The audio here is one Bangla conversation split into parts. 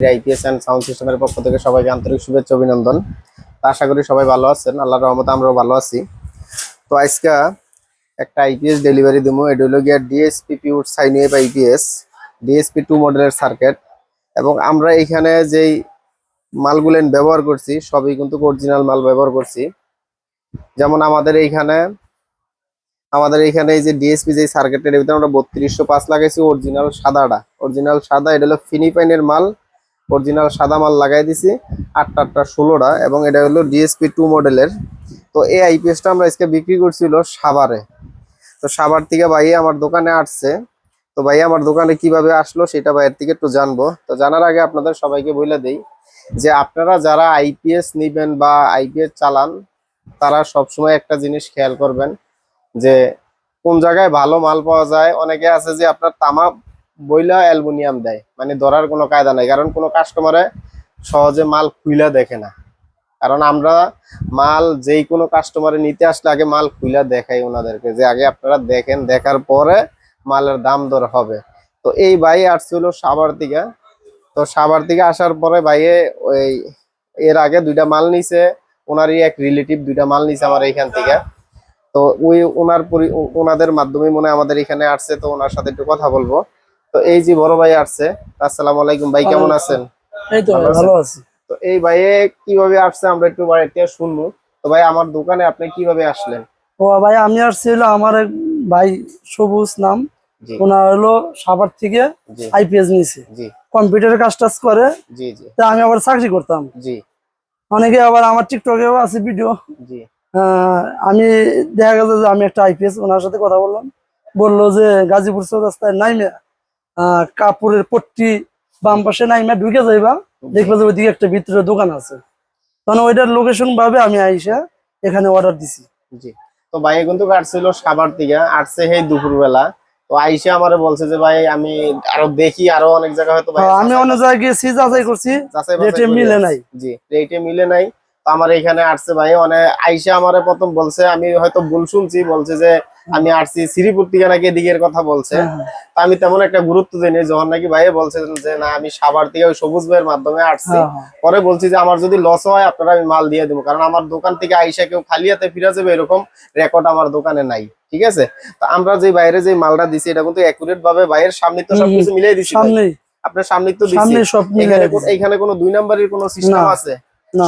আইপিএস অ্যান্ড সাউন্ড সিস্টেমের পক্ষ থেকে সবাইকে আন্তরিক শুভেচ্ছা অভিনন্দন। আশা করি সবাই ভালো আছেন। আল্লাহর রহমতে আমরাও ভালো আছি। তো আজকে একটা আইপিএস ডেলিভারি দেবো। এটা হলো গিয়া ডিএসপি পিউর সাইনিয়েপ আইপিএস ডিএসপি টু মডেলের সার্কিট এবং আমরা এখানে যেই মালগুলেন ব্যবহার করছি, সবই কিন্তু অরিজিনাল মাল ব্যবহার করছি। যেমন আমাদের এইখানে আমাদের এইখানে এই যে ডিএসপি যে সার্কিটের ভিতরে আমরা বত্রিশশো পাঁচ লাগাইছি অরিজিনাল সাদাটা। অরিজিনাল সাদা, এটা হলো ফিনিপাইনের মাল। অরিজিনাল সাদা মাল লাগাই দিছি, আটটা আটটা ষোলোটা, এবং এটা হলো ডিএসপি টু মডেলের তো এই আইপিএসটা আমরা আজকে বিক্রি করছিল সাভারে। তো সাভার থেকে ভাই আমার দোকানে আসছে। তো ভাই আমার দোকানে কীভাবে আসলো সেটা ভাইয়ের থেকে একটু জানব। তো জানার আগে আপনাদের সবাইকে বলে দেই যে আপনারা যারা আইপিএস নিবেন বা আইপিএস চালান, তারা সবসময় একটা জিনিস খেয়াল করবেন যে কোন জায়গায় ভালো মাল পাওয়া যায়। অনেকে আছে যে আপনার তামা বইলা অ্যালুমিনিয়াম দেয়। মানে ধরার কোনো কায়দা নাই, কারণ কোনো কাস্টমারে সহজে মাল খুইলা দেখে না। কারণ আমরা মাল যেই কোনো কাস্টমারে নিতে আসলে আগে মাল খুইলা দেখাই ওনাদেরকে, যে আগে আপনারা দেখেন, দেখার পরে মালের দাম দর হবে। তো এই ভাই আসছিল সাবার থেকে তো সাবার থেকে আসার পরে ভাইয়ে ওই এর আগে দুইটা মাল নিছে, ওনারই এক রিলেটিভ দুইটা মাল নিছে আমার এইখান থেকে। তো ওই ওনার ওনাদের মাধ্যমে মনে আমাদের এখানে আসছে, তো ওনার সাথে একটু কথা বলব। তো এই যে বড় ভাই আসছে আসসালামু আলাইকুম ভাই কেমন আছেন? এই তো ভালো আছি। তো এই ভাইয়ে কীভাবে আসছে আমরা একটু বাড়িতে শুনব। তো ভাই আমার দোকানে আপনি কীভাবে আসলেন? ও ভাই আমি আসছি হলো আমার এক ভাই সবুজ নাম। ওনার হলো সাভার থেকে আইপিএস নিয়েছে জি। কম্পিউটারের কাজ টাজ করে। জি জি। তা আমি আবার চাকরি করতাম। জি। অনেকে আবার আমার টিকটকেও আছে ভিডিও। জি। আমি দেখা গেল যে আমি একটা আইপিএস ওনার সাথে কথা বললাম। বলল যে গাজীপুর চৌরাস্তায় নাইমে কাপড়ের পট্টি বাম পাশে নাইমে ঢুকে যাইবা দেখবে যে ওইদিকে একটা ভিতরে দোকান আছে। তখন ওইটার লোকেশন ভাবে আমি আইসা এখানে অর্ডার দিছি। জি। তো ভাই কিন্তু কাটছিল সাবার দিকে আসছে সেই দুপুরবেলা। তো আইসা আমারে বলছে যে ভাই আমি আরও দেখি আরও অনেক জায়গা হয়তো ভাই আমি অন্য জায়গায় গেছি যাচাই করছি। রেটে মিলে নাই। জি রেটে মিলে নাই। তো আমার এখানে আসছে ভাই মানে আইসা আমারে প্রথম বলছে আমি হয়তো ভুল শুনছি বলছে যে আমি আসছি শ্রীপুর থেকে নাকি এদিকের কথা বলছে? হ্যাঁ, হ্যাঁ। আমি তেমন একটা গুরুত্ব দিইনি যখন নাকি ভাই বলছে যে না আমি সাবার থেকে ওই সবুজ ভাইয়ের মাধ্যমে আসছি হ্যাঁ। পরে বলছি যে আমার যদি লস হয় আপনারা আমি মাল দিয়ে দেবো। কারণ আমার দোকান থেকে আইসা কেউ খালি হাতে ফিরে যাবে এরকম রেকর্ড আমার দোকানে নাই। ঠিক আছে? তো আমরা যে বাইরে যে মালটা দিছি এটা কিন্তু একুরেট ভাবে বাইরের সামনে তো সবকিছু মিলিয়ে দিছি। আপনার সামনে তো দিছি। এখানে কোনো- দুই নাম্বারের কোনো সিস্টেম আছে?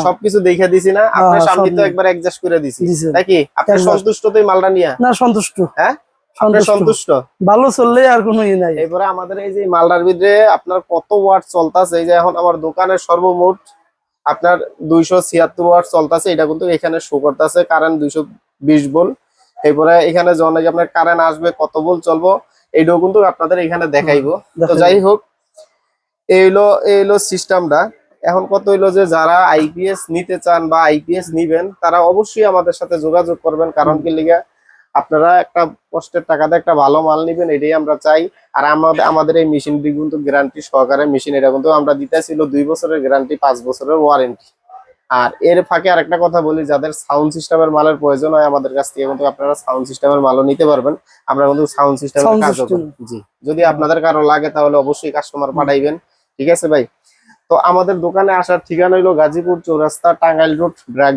সবকিছু দেখে দিছি না আপনার সামনে তো একবার অ্যাডজাস্ট করে দিছি। নাকি আপনি। সন্তুষ্ট তো মালটা নিয়ে? না সন্তুষ্ট। হ্যাঁ? সন্তুষ্ট। সন্তুষ্ট? ভালো চললে আর কোনো ই নাই। আমাদের এই যে মালটার ভিতরে আপনার কত ওয়াট চলতেছে এই যে এখন আমার দোকানের সর্বমোট আপনার দুইশো ছিয়াত্তর ওয়াট চলতেছে এটা কিন্তু এখানে শো করতেছে কারেন্ট দুইশো বিশ বল এরপরে এখানে যখন আপনার কারেন্ট আসবে কত বল চলবো এইটাও কিন্তু আপনাদের এখানে দেখাইবো। তো যাই হোক এই হলো এই হলো সিস্টেমটা এখন কত হইল যে যারা আইপিএস নিতে চান বা আইপিএস নিবেন তারা অবশ্যই আমাদের সাথে যোগাযোগ করবেন কারণ কি লিগা আপনারা একটা কষ্টের টাকাতে একটা ভালো মাল নিবেন এটাই আমরা চাই। আর আমাদের আমাদের এই মেশিনটি কিন্তু গ্যারান্টি সহকারে মেশিন এটা কিন্তু আমরা দিতেছিল দুই বছরের গ্যারান্টি পাঁচ বছরের ওয়ারেন্টি আর এর ফাঁকে আরেকটা কথা বলি যাদের সাউন্ড সিস্টেমের মালের প্রয়োজন হয় আমাদের কাছ থেকে কিন্তু আপনারা সাউন্ড সিস্টেমের মালও নিতে পারবেন। আমরা কিন্তু সাউন্ড সিস্টেমের কাজও করি। জি যদি আপনাদের কারও লাগে তাহলে অবশ্যই কাস্টমার পাঠাইবেন। ঠিক আছে ভাই? তো আমাদের দোকানে আসার ঠিকানা হলো গাজীপুর চৌরাস্তা টাঙ্গাইল রোড ব্র্যাক